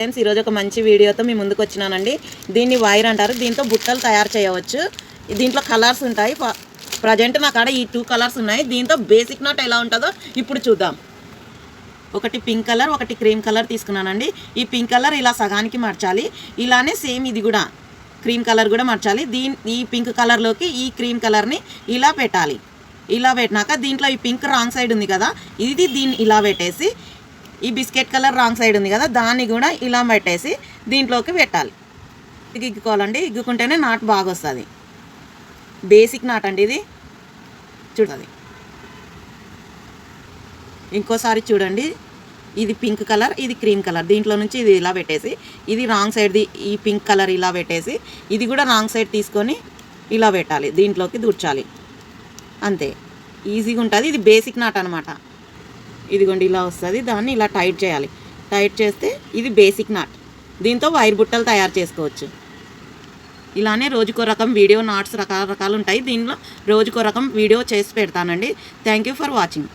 Friends ఈరోజు ఒక మంచి వీడియోతో మీ ముందుకు వచ్చినానండి. దీన్ని వైర్ అంటారు. దీంతో బుట్టలు తయారు చేయవచ్చు. దీంట్లో కలర్స్ ఉంటాయి. ప్రజెంట్ నా కాడ ఈ టూ కలర్స్ ఉన్నాయి. దీంతో బేసిక్ నాట్ ఎలా ఉంటుందో ఇప్పుడు చూద్దాం. ఒకటి పింక్ కలర్ ఒకటి క్రీమ్ కలర్ తీసుకున్నానండి. ఈ పింక్ కలర్ ఇలా సగానికి మార్చాలి. ఇలానే సేమ్ ఇది కూడా క్రీమ్ కలర్ కూడా మార్చాలి. దీని ఈ పింక్ కలర్లోకి ఈ క్రీమ్ కలర్ని ఇలా పెట్టాలి. ఇలా పెట్టినాక దీంట్లో ఈ పింక్ రాంగ్ సైడ్ ఉంది కదా. ఇది దీన్ని ఇలా పెట్టేసి ఈ బిస్కెట్ కలర్ రాంగ్ సైడ్ ఉంది కదా దాన్ని కూడా ఇలా పెట్టేసి దీంట్లోకి పెట్టాలి. ఇగ్గుకోవాలండి ఇగ్గుకుంటేనే నాట్ బాగా వస్తుంది. బేసిక్ నాట్ అండి ఇది. చూడాలి ఇంకోసారి చూడండి ఇది పింక్ కలర్ ఇది క్రీమ్ కలర్. దీంట్లో నుంచి ఇది ఇలా పెట్టేసి ఇది రాంగ్ సైడ్ది ఈ పింక్ కలర్ ఇలా పెట్టేసి ఇది కూడా రాంగ్ సైడ్ తీసుకొని ఇలా పెట్టాలి దీంట్లోకి దూర్చాలి అంతే. ఈజీగా ఉంటుంది ఇది బేసిక్ నాట్ అనమాట ఇదిగోండి ఇలా వస్తుంది. దాన్ని ఇలా టైట్ చేయాలి. టైట్ చేస్తే ఇది బేసిక్ నాట్ దీంతో వైర్ బుట్టలు తయారు చేసుకోవచ్చు. ఇలానే రోజుకో రకం వీడియో నాట్స్ రకాల రకాలు ఉంటాయి. దీనిలో రోజుకో రకం వీడియో చేసి పెడతానండి. Thank you for watching